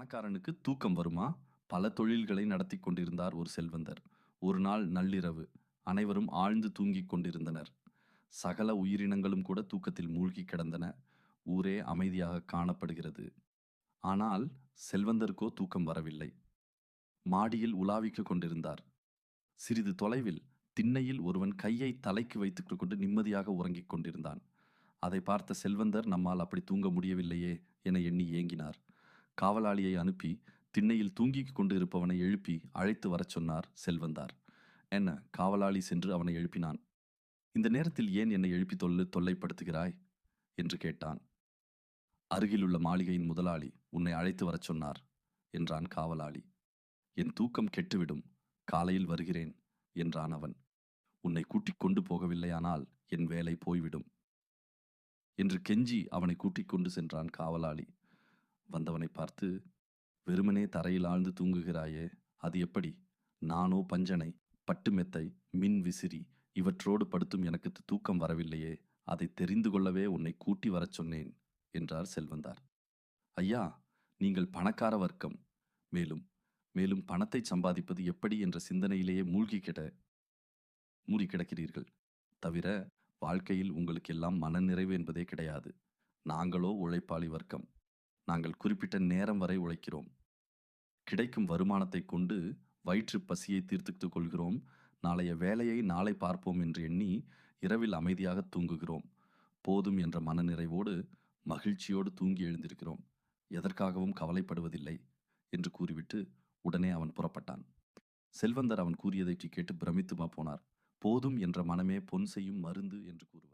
பணக்காரனுக்கு தூக்கம் வருமா? பல தொழில்களை நடத்தி கொண்டிருந்தார் ஒரு செல்வந்தர். ஒரு நாள் நள்ளிரவு அனைவரும் ஆழ்ந்து தூங்கிக் கொண்டிருந்தனர். சகல உயிரினங்களும் கூட தூக்கத்தில் மூழ்கி கிடந்தன. ஊரே அமைதியாக காணப்படுகிறது. ஆனால் செல்வந்தருக்கோ தூக்கம் வரவில்லை. மாடியில் உலாவிக்கு கொண்டிருந்தார். சிறிது தொலைவில் திண்ணையில் ஒருவன் கையை தலைக்கு வைத்துக் கொண்டு நிம்மதியாக உறங்கிக் கொண்டிருந்தான். அதை பார்த்த செல்வந்தர் நம்மால் அப்படி தூங்க முடியவில்லையே என எண்ணி ஏங்கினார். காவலாளியை அனுப்பி திண்ணையில் தூங்கிக் கொண்டு இருப்பவனை எழுப்பி அழைத்து வரச் சொன்னார் செல்வந்தார். என்ன காவலாளி சென்று அவனை எழுப்பினான்? இந்த நேரத்தில் ஏன் என்னை எழுப்பி தொல்லு தொல்லைப்படுத்துகிறாய்? என்று கேட்டான். அருகிலுள்ள மாளிகையின் முதலாளி உன்னை அழைத்து வரச் சொன்னார் என்றான் காவலாளி. என் தூக்கம் கெட்டுவிடும் காலையில் வருகிறேன் என்றான் அவன். உன்னை கூட்டிக் கொண்டு போகவில்லையானால் என் வேலை போய்விடும் என்று கெஞ்சி அவனை கூட்டிக் கொண்டு சென்றான் காவலாளி. வந்தவனை பார்த்து வெறுமனே தரையில் ஆழ்ந்து தூங்குகிறாயே அது எப்படி? நானோ பஞ்சனை பட்டு மெத்தை மின் விசிறி இவற்றோடு படுத்தும் எனக்கு தூக்கம் வரவில்லையே அதை தெரிந்து கொள்ளவே உன்னை கூட்டி வரச் சொன்னேன் என்றார் செல்வந்தார். ஐயா நீங்கள் பணக்கார வர்க்கம். மேலும் மேலும் பணத்தை சம்பாதிப்பது எப்படி என்ற சிந்தனையிலேயே மூழ்கி கிட மூடி கிடக்கிறீர்கள். தவிர வாழ்க்கையில் உங்களுக்கு எல்லாம் மனநிறைவு என்பதே கிடையாது. நாங்களோ உழைப்பாளி வர்க்கம். நாங்கள் குறிப்பிட்ட நேரம் வரை உழைக்கிறோம். கிடைக்கும் வருமானத்தை கொண்டு வயிற்று பசியை தீர்த்துக்கிட்டு கொள்கிறோம். நாளைய வேலையை நாளை பார்ப்போம் என்று எண்ணி இரவில் அமைதியாக தூங்குகிறோம். போதும் என்ற மனநிறைவோடு மகிழ்ச்சியோடு தூங்கி எழுந்திருக்கிறோம். எதற்காகவும் கவலைப்படுவதில்லை என்று கூறிவிட்டு உடனே அவன் புறப்பட்டான். செல்வந்தர் அவன் கூறியதை கேட்டு பிரமித்துமா போனார். போதும் என்ற மனமே பொன் செய்யும் மருந்து என்று கூறுவார்.